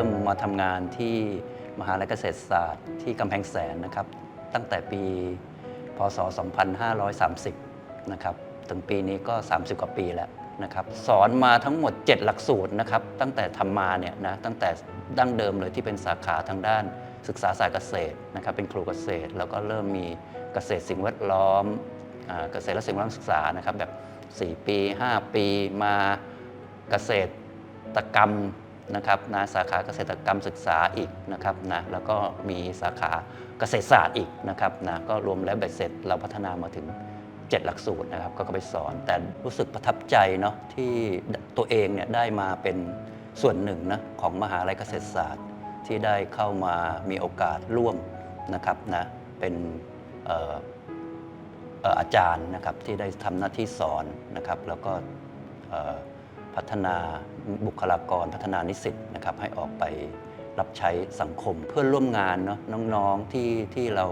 ริ่มมาทำงานที่มหาลัยเกษตรศาสตร์ที่กำแพงแสนนะครับ ตั้งแต่ปี พศ 2530 นะครับ ถึงปีนี้ก็ 30 กว่าปีแล้วนะครับ สอนมาทั้งหมด 7 หลักสูตรนะครับ ตั้งแต่ทำมาเนี่ยนะ ตั้งแต่ดั้งเดิมเลยที่เป็นสาขาทางด้านศึกษาศาสตร์เกษตรนะครับ เป็นครูเกษตร แล้วก็เริ่มมีเกษตรสิ่งแวดล้อมเกษตรและสิ่งแวดล้อมศึกษานะครับแบบ 4 ปี 5 ปีมาเกษตรกรรม นะครับนะสาขาเกษตรกรรมศึกษาอีกนะครับนะแล้วก็มีสาขาเกษตรศาสตร์อีกนะครับนะก็รวมแล้วเบ็ดเสร็จเราพัฒนามาถึง 7 หลักสูตรนะครับก็ไปสอน แต่รู้สึกประทับใจเนาะที่ตัวเองเนี่ยได้มาเป็นส่วนหนึ่งนะของมหาลัยเกษตรศาสตร์ ที่ได้เข้ามามีโอกาสร่วมนะครับนะเป็นอาจารย์นะครับที่ได้ทำหน้าที่สอนนะครับ แล้วก็ พัฒนาบุคลากร พัฒนานิสิตนะครับให้ออกไปรับใช้สังคมเพื่อนร่วมงานเนาะน้องๆที่ที่เรา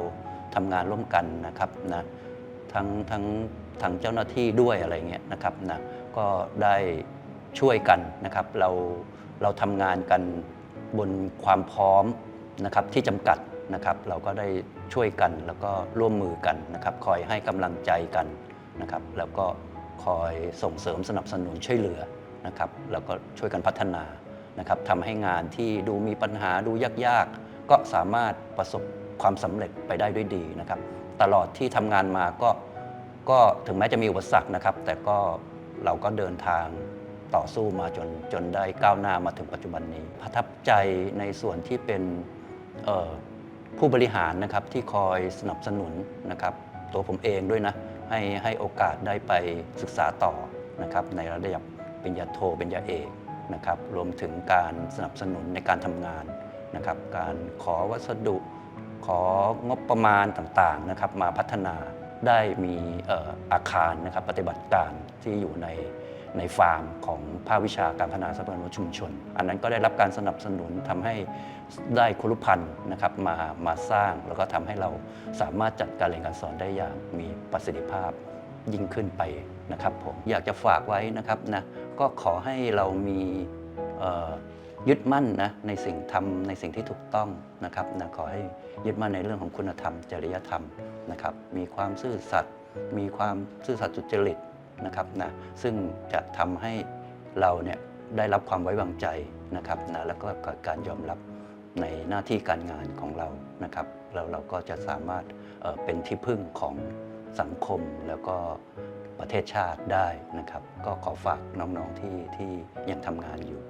ทำงานร่วมกันนะครับนะทั้งทั้งทางเจ้าหน้าที่ด้วยอะไรเงี้ยนะครับนะก็ได้ช่วยกันนะครับ เราเราทำงานกันบนความพร้อมนะครับที่จำกัดนะครับ เราก็ได้ช่วยกันแล้วก็ร่วมมือกันนะครับ คอยให้กำลังใจกันนะครับ แล้วก็คอยส่งเสริมสนับสนุนช่วยเหลือ นะครับแล้วก็ช่วยกันพัฒนานะครับทำให้งานที่ดูมีปัญหาดูยากๆ ก็สามารถประสบความสำเร็จไปได้ด้วยดีนะครับ ตลอดที่ทำงานมาก็ก็ถึงแม้จะมีอุปสรรคนะครับ แต่ก็เราก็เดินทางต่อสู้มาจนจนได้ก้าวหน้ามาถึงปัจจุบันนี้ ประทับใจในส่วนที่เป็นผู้บริหารนะครับที่คอยสนับสนุนนะครับ ตัวผมเองด้วยนะให้ให้โอกาสได้ไปศึกษาต่อนะครับในระดับ ปริญญาโทปริญญาเอกนะครับรวมถึงการสนับสนุนในการทำงานนะครับการขอวัสดุ ของบประมาณต่างๆนะครับมาพัฒนาได้มีอออาคารนะครับปฏิบัติการที่อยู่ในในฟาร์มของภาควิชาการพัฒนาทรัพยากรชุมชน อันนั้นก็ได้รับการสนับสนุนทำให้ได้คุรุพันธ์นะครับมามาสร้างแล้วก็ทำให้เราสามารถจัดการเรียนการสอนได้อย่างมีประสิทธิภาพยิ่งขึ้นไปนะครับผมอยากจะฝากไว้นะครับนะ ก็ขอให้เรามียึดมั่นนะในสิ่งทำในสิ่งที่ถูกต้องนะครับนะขอให้ยึดมั่นในเรื่องของคุณธรรม จริยธรรมนะครับ มีความซื่อสัตย์มีความซื่อสัตย์สุจริตนะครับนะซึ่งจะทำให้เราเนี่ยได้รับความไว้วางใจนะครับนะแล้วก็การยอมรับในหน้าที่การงานของเรานะครับเราเราก็จะสามารถเเป็นที่พึ่งของสังคมแล้วก็ ประเทศชาติได้นะครับ ก็ขอฝากน้องๆที่ที่ยังทำงานอยู่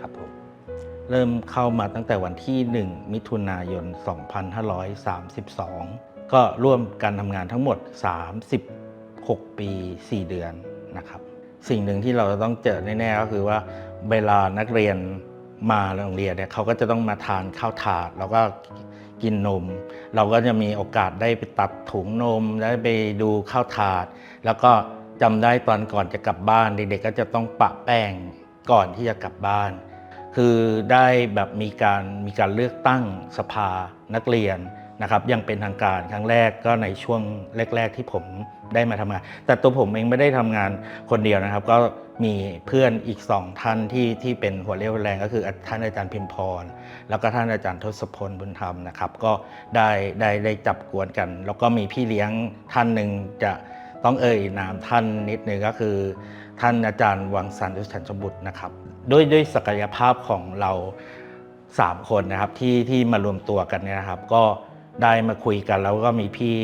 ครับผมเริ่มเข้ามาตั้งแต่วันที่ 1 มิถุนายน 2532 ก็ร่วมกันทำงานทั้งหมด 36 ปี 4 เดือนนะครับ สิ่งหนึ่งที่เราจะต้องเจอแน่ๆก็คือว่าเวลานักเรียนมาโรงเรียนเนี่ยเขาก็จะต้องมาทานข้าวถาดแล้วก็กินนม เราก็จะมีโอกาสได้ไปตัดถุงนมได้ไปดูข้าวถาด แล้วก็ จำได้ตอนก่อนจะกลับบ้านเด็กๆก็จะต้องปะแป้งก่อนที่จะกลับบ้าน คือได้แบบมีการมีการเลือกตั้งสภานักเรียนนะครับยังเป็นทางการครั้งแรกก็ในช่วงแรก ๆ ที่ผมได้มาทำงาน แต่ตัวผมเองไม่ได้ทำงานคนเดียวนะครับ ก็มีเพื่อนอีกสองท่านที่ที่เป็นหัวเรี่ยวหัวแรง ก็คือท่านอาจารย์พิมพร แล้วก็ท่านอาจารย์ทศพลบุญธรรมนะครับ ก็ได้ได้ได้จับกวนกัน แล้วก็มีพี่เลี้ยงท่านหนึ่งจะ ต้องเอ่ยนามท่านนิดนึงก็คือ ท่านอาจารย์วังสันตุชันชบุตรนะครับด้วยด้วยศักยภาพของเราสามคนนะครับที่ที่มารวมตัวกันเนี่ยนะครับ ก็ได้มาคุยกันแล้วก็มีพี่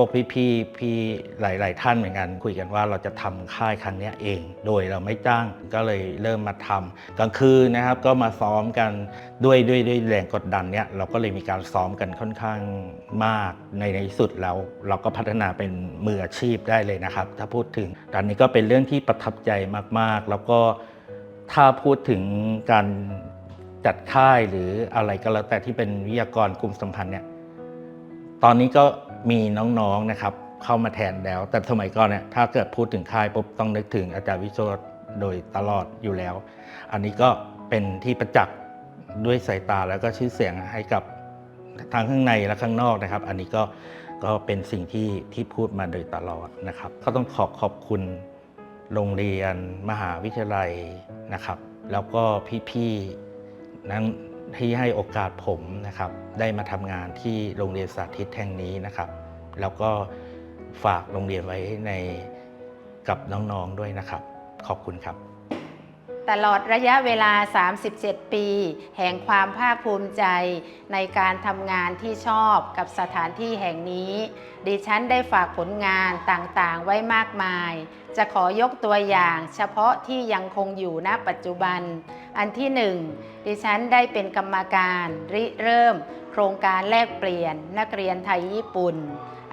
วกพี่พี่พี่หลาย ๆ ท่านเหมือนกันคุยกันว่าเราจะทำค่ายครั้งนี้เอง โดยเราไม่จ้างก็เลยเริ่มมาทำกลางคืนนะครับ ก็มาซ้อมกันด้วยด้วยด้วยแรงกดดันเนี่ยเราก็เลยมีการซ้อมกันค่อนข้างมากในในสุดแล้ว เราก็พัฒนาเป็นมืออาชีพได้เลยนะครับ ถ้าพูดถึงตอนนี้ก็เป็นเรื่องที่ประทับใจมากๆ แล้วก็ถ้าพูดถึงการจัดค่ายหรืออะไรก็แล้วแต่ที่เป็นวิทยากรกลุ่มสัมพันธ์เนี่ย ตอนนี้ก็มีน้องๆนะครับเข้ามาแทนแล้ว แต่สมัยก่อนเนี่ยถ้าเกิดพูดถึงค่ายปุ๊บต้องนึกถึงอาจารย์วิโชตโดยตลอดอยู่แล้ว อันนี้ก็เป็นที่ประจักษ์ด้วยสายตาแล้วก็ชื่อเสียงให้กับทั้งข้างในและข้างนอกนะครับ อันนี้ก็ก็เป็นสิ่งที่ที่พูดมาโดยตลอดนะครับ ก็ต้องขอขอบคุณโรงเรียนมหาวิทยาลัยนะครับ แล้วก็พี่ๆนั้น ที่ให้โอกาสผมนะครับได้มาทำงานที่โรงเรียนสาธิตแห่งนี้นะครับ แล้วก็ฝากโรงเรียนไว้ในกับน้องๆด้วยนะครับ ขอบคุณครับ ตลอดระยะเวลา 37 ปี แห่งความภาคภูมิใจในการทำงานที่ชอบกับสถานที่แห่งนี้ ดิฉันได้ฝากผลงานต่างๆ ไว้มากมาย จะขอยกตัวอย่างเฉพาะที่ยังคงอยู่ณปัจจุบัน อันที่หนึ่งดิฉันได้เป็นกรรมการริเริ่ม โครงการแลกเปลี่ยนนักเรียนไทยญี่ปุ่น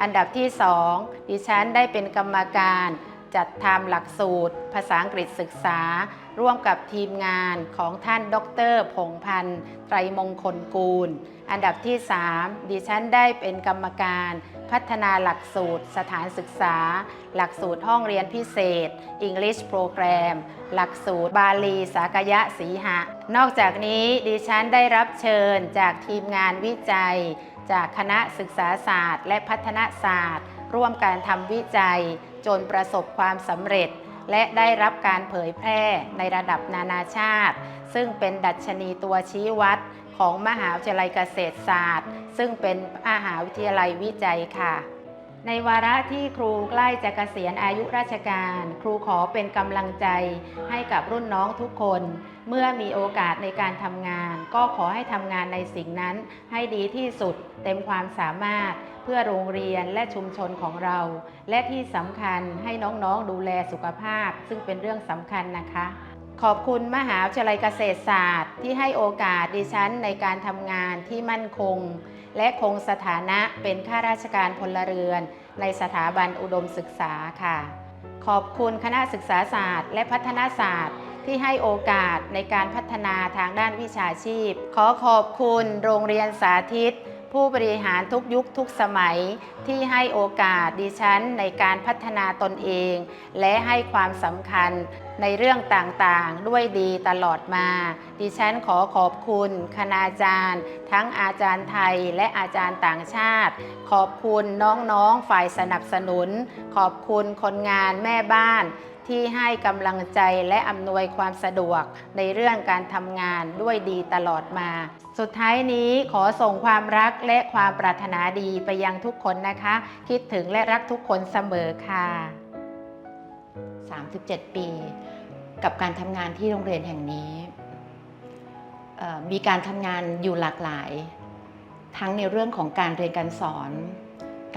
อันดับที่สองดิฉันได้เป็นกรรมการ จัดทำหลักสูตร ภาษาอังกฤษศึกษา ร่วมกับทีมงานของท่านดรพงพันธ์ไตรมงคลกูล อันดับที่ 3 ดิฉันได้เป็นกรรมการพัฒนาหลักสูตร สถานศึกษา หลักสูตรห้องเรียนพิเศษ English Program หลักสูตรบาลีสากยะสีหะ นอกจากนี้ดิฉันได้รับเชิญจากทีมงานวิจัย จากคณะศึกษาศาสตร์ และพัฒนาศาสตร์ ร่วมการทำวิจัย จนประสบความสำเร็จ และได้รับการเผยแพร่ในระดับนานาชาติ ซึ่งเป็นดัชนีตัวชี้วัดของมหาวิทยาลัยเกษตรศาสตร์ ซึ่งเป็นมหาวิทยาลัยวิจัยค่ะ ในวาระที่ครูใกล้จะเกษียณอายุราชการ ครูขอเป็นกำลังใจให้กับรุ่นน้องทุกคน เมื่อมีโอกาสในการทำงาน ก็ขอให้ทำงานในสิ่งนั้นให้ดีที่สุดเต็มความสามารถ เพื่อโรงเรียนและชุมชนของเรา และที่สำคัญให้น้องๆดูแลสุขภาพ ซึ่งเป็นเรื่องสำคัญนะคะ ขอบคุณมหาวิทยาลัยเกษตรศาสตร์ ที่ให้โอกาสดิฉันในการทำงานที่มั่นคง และคงสถานะเป็นข้าราชการพลเรือน ในสถาบันอุดมศึกษาค่ะ ขอบคุณคณะศึกษาศาสตร์ และพัฒนาศาสตร์ที่ให้โอกาสในการพัฒนาทางด้านวิชาชีพ ขอขอบคุณโรงเรียนสาธิต ผู้บริหารทุกยุคทุกสมัยที่ให้โอกาสดิฉันในการพัฒนาตนเอง และให้ความสำคัญในเรื่องต่างๆ ด้วยดีตลอดมา ดิฉันขอขอบคุณคณาจารย์ ทั้งอาจารย์ไทยและอาจารย์ต่างชาติ ขอบคุณน้องๆฝ่ายสนับสนุน ขอบคุณคนงานแม่บ้าน ที่ให้กำลังใจและอำนวยความสะดวกในเรื่องการทำงานด้วยดีตลอดมา สุดท้ายนี้ขอส่งความรักและความปรารถนาดีไปยังทุกคนนะคะ คิดถึงและรักทุกคนเสมอค่ะ 37 ปี กับการทำงานที่โรงเรียนแห่งนี้ มีการทำงานอยู่หลากหลาย ทั้งในเรื่องของการเรียนการสอน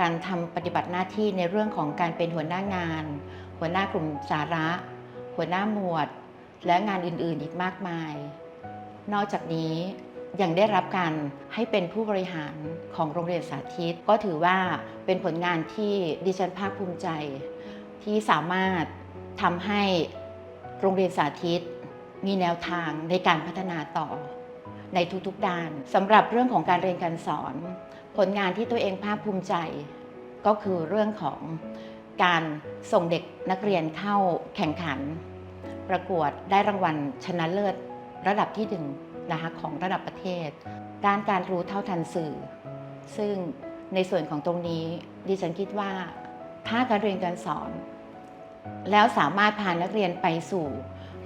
การทำปฏิบัติหน้าที่ในเรื่องของการเป็นหัวหน้างาน หัวหน้ากลุ่มสาระ หัวหน้าหมวด และงานอื่นๆอีกมากมาย นอกจากนี้ยังได้รับการให้เป็นผู้บริหารของโรงเรียนสาธิต ก็ถือว่าเป็นผลงานที่ดิฉันภาคภูมิใจ ที่สามารถทำให้โรงเรียนสาธิต มีแนวทางในการพัฒนาต่อ ในทุกๆด้านสำหรับเรื่องของการเรียนการสอน ผลงานที่ตัวเองภาคภูมิใจ ก็คือเรื่องของ การส่งเด็กนักเรียนเข้าแข่งขัน ประกวดได้รางวัลชนะเลิศระดับที่หนึ่งนะคะของระดับประเทศ ด้านการรู้เท่าทันสื่อ ซึ่งในส่วนของตรงนี้ดิฉันคิดว่าถ้าการเรียนการสอน แล้วสามารถพานักเรียนไปสู่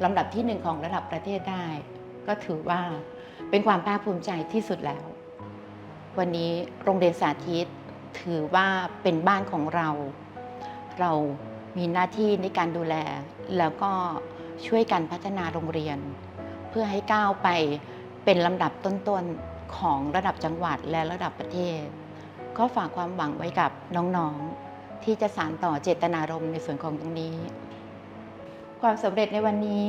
ลำดับที่หนึ่งของระดับประเทศได้ ก็ถือว่าเป็นความภาคภูมิใจที่สุดแล้ว วันนี้โรงเรียนสาธิตถือว่าเป็นบ้านของเรา เรามีหน้าที่ในการดูแล แล้วก็ช่วยกันพัฒนาโรงเรียน เพื่อให้ก้าวไปเป็นลำดับต้นๆของระดับจังหวัดและระดับประเทศ ก็ฝากความหวังไว้กับน้องๆ ที่จะสานต่อเจตนารมณ์ในส่วนของตรงนี้ ความสำเร็จในวันนี้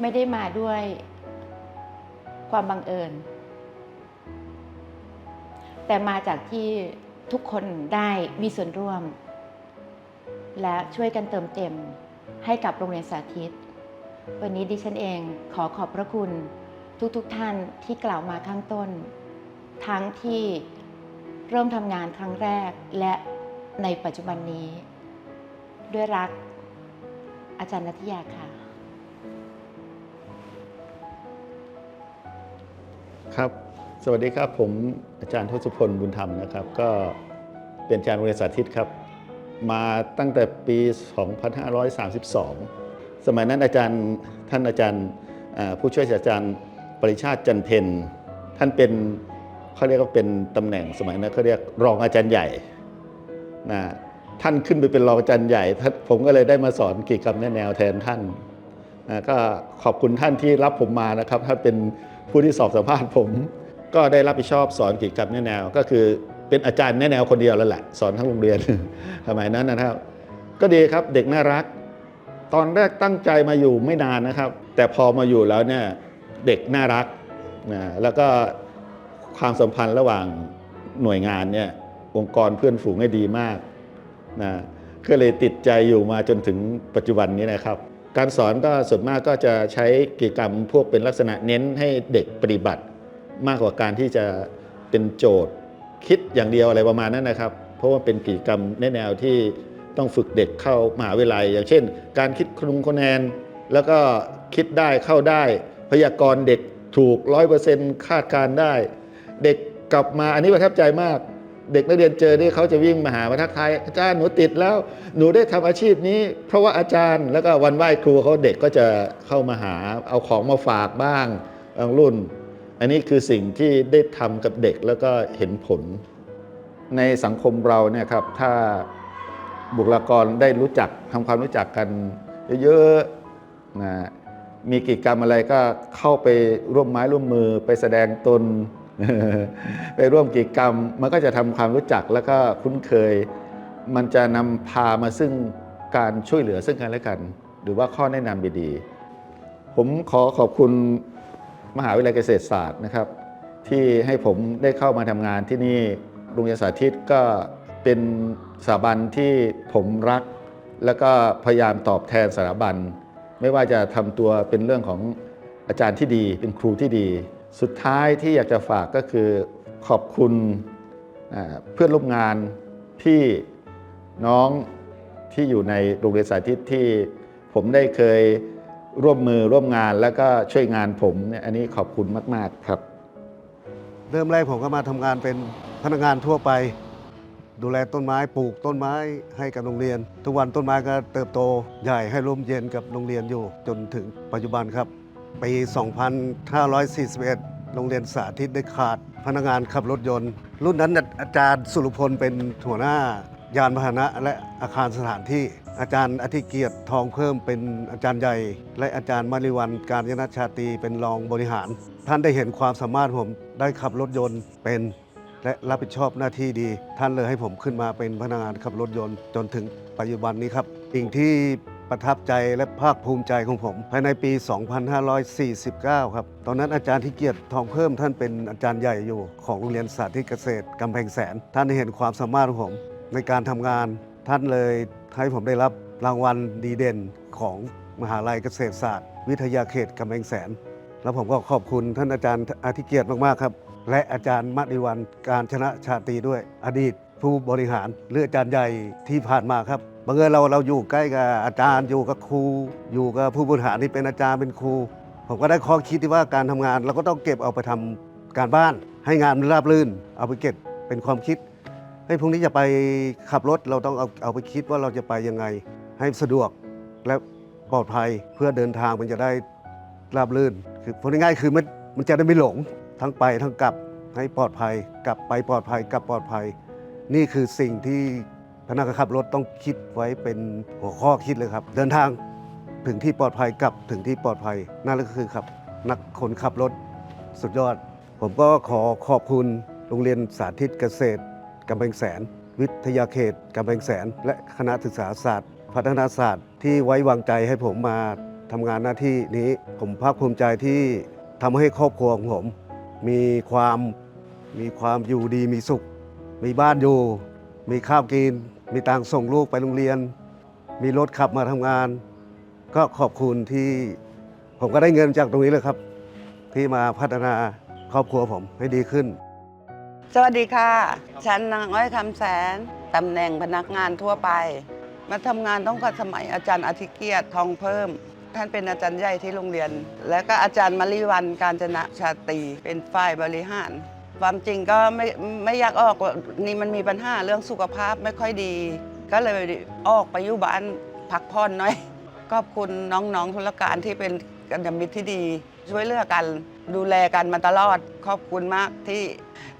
ไม่ได้มาด้วยความบังเอิญ แต่มาจากที่ทุกคนได้มีส่วนร่วม และช่วยกันเติมเต็มให้กับโรงเรียนสาธิต วันนี้ดิฉันเองขอขอบพระคุณทุกๆทท่านที่กล่าวมาข้างต้น ทั้งที่เริ่มทำงานครั้งแรกและในปัจจุบันนี้ ด้วยรักอาจารย์นัทยาค่ะ ครับ สวัสดีครับผมอาจารย์ทศพลบุญธรรมนะครับ ก็เป็นอาจารย์โรงเรียนสาธิตครับ มาตั้งแต่ปี 2532 สมัยนั้นอาจารย์ท่านอาจารย์ผู้ช่วยศาสตราจารย์ปริชาติจันเพนท่านเป็นเขาเรียกว่าเป็นตำแหน่งสมัยนั้นเขาเรียกรองอาจารย์ใหญ่นะท่านขึ้นไปเป็นรองอาจารย์ใหญ่ ผมก็เลยได้มาสอนกิจกรรมแนแนวแทนท่านนะก็ขอบคุณท่านที่รับผมมานะครับท่านเป็นผู้ที่สอบสัมภาษณ์ผม ก็ได้รับผิดชอบสอนกิจกรรมแนแนวก็คือ เป็นอาจารย์แนแนวคนเดียวแล้วแหละ สอนทั้งโรงเรียนสมัยนั้นนะครับ ก็ดีครับเด็กน่ารัก ตอนแรกตั้งใจมาอยู่ไม่นานนะครับ แต่พอมาอยู่แล้วเนี่ยเด็กน่ารักนะแล้วก็ความสัมพันธ์ระหว่างหน่วยงานเนี่ยองค์กรเพื่อนฝูงให้ดีมากนะก็เลยติดใจอยู่มาจนถึงปัจจุบันนี้นะครับ การสอนก็ส่วนมากก็จะใช้กิจกรรมพวกเป็นลักษณะเน้นให้เด็กปฏิบัติ มากกว่าการที่จะเป็นโจทย์ คิดอย่างเดียวอะไรประมาณนั้นนะครับ เพราะว่าเป็นกิจกรรมในแนวที่ต้องฝึกเด็กเข้ามหาวิทยาลัย อย่างเช่น การคิดคุงคะแนน แล้วก็คิดได้เข้าได้ พยากรณ์เด็กถูกร้อยเปอร์เซ็นต์คาดการได้ เด็กกลับมาอันนี้ประทับใจมาก เด็กนักเรียนเจอที่เขาจะวิ่งมาหามาทักทายอาจารย์หนูติดแล้วหนูได้ทำอาชีพนี้ เพราะว่าอาจารย์แล้วก็วันไหว้ครูเขาเด็กก็จะเข้ามาหาเอาของมาฝากบ้างบางรุ่น อันนี้คือสิ่งที่ได้ทำกับเด็กแล้วก็เห็นผล ในสังคมเราเนี่ยครับถ้าบุคลากรได้รู้จักทำความรู้จักกันเยอะๆนะมีกิจกรรมอะไรก็เข้าไปร่วมไม้ร่วมมือไปแสดงตน ไปร่วมกิจกรรม มันก็จะทำความรู้จักแล้วก็คุ้นเคย มันจะนำพามาซึ่งการช่วยเหลือซึ่งกันและกัน หรือว่าข้อแนะนำดีๆผมขอขอบคุณ มหาวิทยาลัยเกษตรศาสตร์นะครับ ที่ให้ผมได้เข้ามาทำงานที่นี่โรงเรียนสาธิตก็เป็นสถาบันที่ผมรัก แล้วก็พยายามตอบแทนสถาบัน ไม่ว่าจะทำตัวเป็นเรื่องของอาจารย์ที่ดี เป็นครูที่ดี สุดท้ายที่อยากจะฝากก็คือขอบคุณเพื่อนร่วมงานที่น้องที่อยู่ในโรงเรียนสาธิตที่ผมได้เคย ร่วมมือร่วมงานแล้วก็ช่วยงานผมเนี่ยอันนี้ขอบคุณมาก ๆ ครับ เริ่มแรกผมก็มาทำงานเป็นพนักงานทั่วไป ดูแลต้นไม้ปลูกต้นไม้ให้กับโรงเรียน ทุกวันต้นไม้ก็เติบโตใหญ่ให้ร่มเย็นกับโรงเรียนอยู่ จนถึงปัจจุบันครับปี 2541 โรงเรียนสาธิตได้ขาดพนักงานขับรถยนต์ รุ่นนั้นน่ะอาจารย์สุรพลเป็นหัวหน้ายานพาหนะและอาคารสถานที่ อาจารย์อธิเกียรติทองเพิ่มเป็นอาจารย์ใหญ่ และอาจารย์มาริวันการยนชาตีเป็นรองบริหาร ท่านได้เห็นความสามารถผมได้ขับรถยนต์เป็น และรับผิดชอบหน้าที่ดี ท่านเลยให้ผมขึ้นมาเป็นพนักงานขับรถยนต์จนถึงปัจจุบันนี้ครับสิ่งที่ประทับใจและภาคภูมิใจของผม ภายในปี 2549 ครับ ตอนนั้นอาจารย์ที่เกียรติทองเพิ่มท่านเป็นอาจารย์ใหญ่อยู่ ของโรงเรียนสาธิตเกษตรกำแพงแสน ท่านได้เห็นความสามารถของผมในการทำงาน ท่านเลยให้ผมได้รับรางวัลดีเด่นของมหาลัยเกษตรศาสตร์ วิทยาเขตกำแพงแสน แล้วผมก็ขอบคุณท่านอาจารย์อาธิเกียรติมากๆครับ และอาจารย์มดิวันการชนะชาตรีด้วย อดีตผู้บริหารหรืออาจารย์ใหญ่ที่ผ่านมาครับบังเอิญเราเราอยู่ใกล้กับอาจารย์อยู่กับครูอยู่กับผู้บริหารที่เป็นอาจารย์เป็นครู ผมก็ได้ข้อคิดที่ว่าการทำงานเราก็ต้องเก็บเอาไปทำการบ้าน ให้งานมันราบรื่น เอาไปเก็บเป็นความคิด ฮ้ยพรุ่งนี้จะไปขับรถเราต้องเอาเอาไปคิดว่าเราจะไปยังไง ให้สะดวกและปลอดภัยเพื่อเดินทางมันจะได้ราบรื่นคือพูดง่ายๆคือมันมันจะได้ไม่หลงทั้งไปทั้งกลับให้ปลอดภัย กลับไปปลอดภัยกลับปลอดภัย นี่คือสิ่งที่พนักงานขับรถต้องคิดไว้เป็นหัวข้อคิดเลยครับ เดินทางถึงที่ปลอดภัยกลับถึงที่ปลอดภัยนั่นก็คือครับ นักคนขับรถสุดยอด ผมก็ขอขอบคุณโรงเรียนสาธิตเกษตร กำแพงแสน วิทยาเขตกำแพงแสน และคณะศึกษาศาสตร์ พัฒนาศาสตร์ ที่ไว้วางใจให้ผมมาทำงานหน้าที่นี้ ผมภาคภูมิใจที่ทำให้ครอบครัวของผม มีความมีความอยู่ดีมีสุข มีบ้านอยู่ มีข้าวกิน มีตังส่งลูกไปโรงเรียน มีรถขับมาทำงาน ก็ขอบคุณที่ผมก็ได้เงินจากตรงนี้เลยครับ ที่มาพัฒนาครอบครัวผมให้ดีขึ้น สวัสดีค่ะ ฉันนางอ้อยคำแสน ตำแหน่งพนักงานทั่วไป มาทำงานต้องกับสมัยอาจารย์อธิเกียรติทองเพิ่ม ท่านเป็นอาจารย์ใหญ่ที่โรงเรียน และก็อาจารย์มริวันการจนะชาตรีเป็นฝ่ายบริหาร ความจริงก็ไม่ไม่อยากออกนี่มันมีปัญหาเรื่องสุขภาพไม่ค่อยดี ก็เลยออกไปอยู่บ้านพักผ่อนหน่อยขอบคุณน้องๆธุรการที่เป็นกันยมิตรที่ดี ช่วยเหลือกัน ดูแลกันมาตลอดขอบคุณมากที่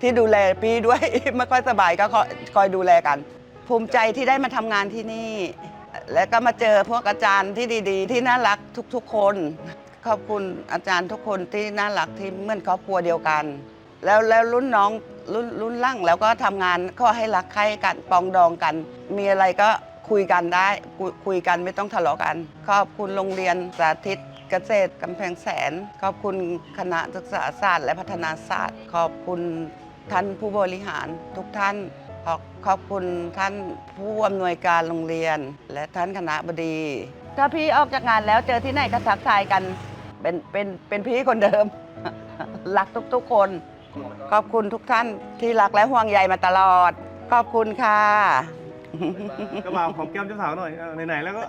ที่ดูแลพี่ด้วย ไม่ค่อยสบายก็คอยคอยดูแลกัน ภูมิใจที่ได้มาทำงานที่นี่ และก็มาเจอพวกอาจารย์ที่ดี ๆ ที่น่ารักทุกๆ คน ขอบคุณอาจารย์ทุกคนที่น่ารักที่เหมือนครอบครัวเดียวกัน แล้วแล้วรุ่นน้องรุ่นรุ่นล่างแล้วก็ทำงานก็ให้รักใคร่กันปองดองกัน มีอะไรก็คุยกันได้คุยกันไม่ต้องทะเลาะกัน ขอบคุณโรงเรียนสาธิต เกษตรกำแพงแสน ขอบคุณคณะศึกษาศาสตร์ และพัฒนาศาสตร์ ขอบคุณท่านผู้บริหารทุกท่าน ขอบขอบคุณท่านผู้อำนวยการโรงเรียน และท่านคณะบดี ถ้าพี่ออกจากงานแล้วเจอที่ไหนก็ทักทายกัน เป็นเป็นเป็นพี่คนเดิม รักทุกๆคน ขอบคุณทุกท่านที่รักและห่วงใยมาตลอด ขอบคุณค่ะ ก็มาของแก้มเจ้าสาวหน่อยเออไหนๆแล้วก็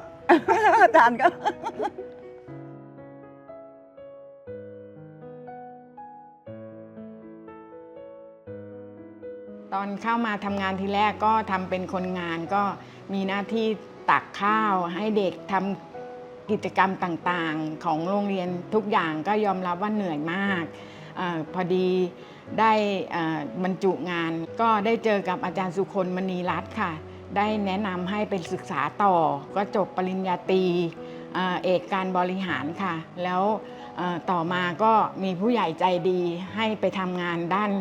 อาจารย์ก็ ตอนเข้ามาทำงานทีแรกก็ทำเป็นคนงานก็มีหน้าที่ตักข้าวให้เด็กทำกิจกรรมต่างๆ ของโรงเรียนทุกอย่างก็ยอมรับว่าเหนื่อยมากอพอดีได้บรรจุงานก็ได้เจอกับอาจารย์สุคนมณีรัตน์ค่ะ ได้แนะนำให้ไปศึกษาต่อ ก็จบปริญญาตรีเอกการบริหารค่ะ แล้วต่อมาก็มีผู้ใหญ่ใจดีให้ไปทำงานด้าน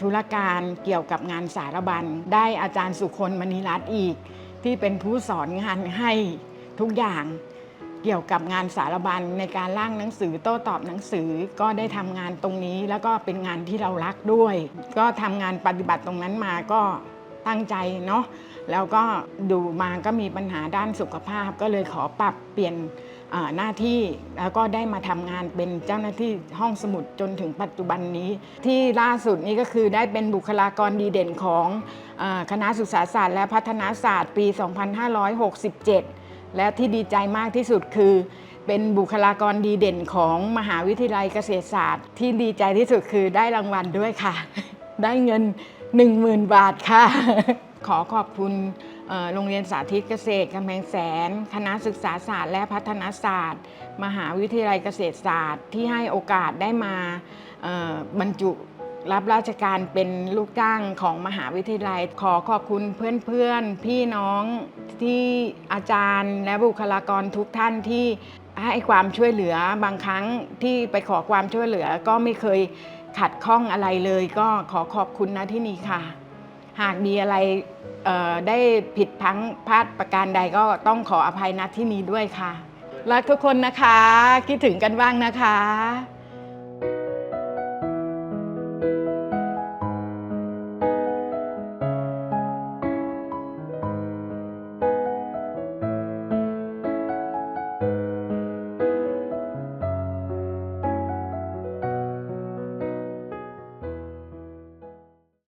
ธุรการเกี่ยวกับงานสารบัญ ได้อาจารย์สุคนมณีรัตน์อีก ที่เป็นผู้สอนงานให้ทุกอย่างเกี่ยวกับงานสารบัญในการร่างหนังสือโต้ตอบหนังสือก็ได้ทำงานตรงนี้ แล้วก็เป็นงานที่เรารักด้วย ก็ทำงานปฏิบัติตรงนั้นมาก็ตั้งใจเนาะแล้วก็ดูมาก็มีปัญหาด้านสุขภาพก็เลยขอปรับเปลี่ยน หน้าที่แล้วก็ได้มาทำงานเป็นเจ้าหน้าที่ห้องสมุดจนถึงปัจจุบันนี้ ที่ล่าสุดนี้ก็คือได้เป็นบุคลากรดีเด่นของคณะศึกษาศาสตร์และพัฒนาศาสตร์ปี 2567 และที่ดีใจมากที่สุดคือเป็นบุคลากรดีเด่นของมหาวิทยาลัยเกษตรศาสตร์ ที่ดีใจที่สุดคือได้รางวัลด้วยค่ะ ได้เงิน 10,000 บาทค่ะ ขอขอบคุณ โรงเรียนสาธิตเกษตรกำแพงแสน คณะศึกษาศาสตร์และพัฒนาศาสตร์ มหาวิทยาลัยเกษตรศาสตร์ ที่ให้โอกาสได้มาบรรจุรับราชการเป็นลูกจ้างของมหาวิทยาลัย ขอขอบคุณเพื่อนๆ พี่น้องที่อาจารย์และบุคลากรทุกท่านที่ให้ความช่วยเหลือบางครั้งที่ไปขอความช่วยเหลือก็ไม่เคยขัดข้องอะไรเลย ก็ขอขอบคุณนะที่นี่ค่ะ หากมีอะไรได้ผิดพั้งพลาดประการใดก็ต้องขออภัยณที่นี้ด้วยค่ะ รักทุกคนนะคะ คิดถึงกันบ้างนะคะ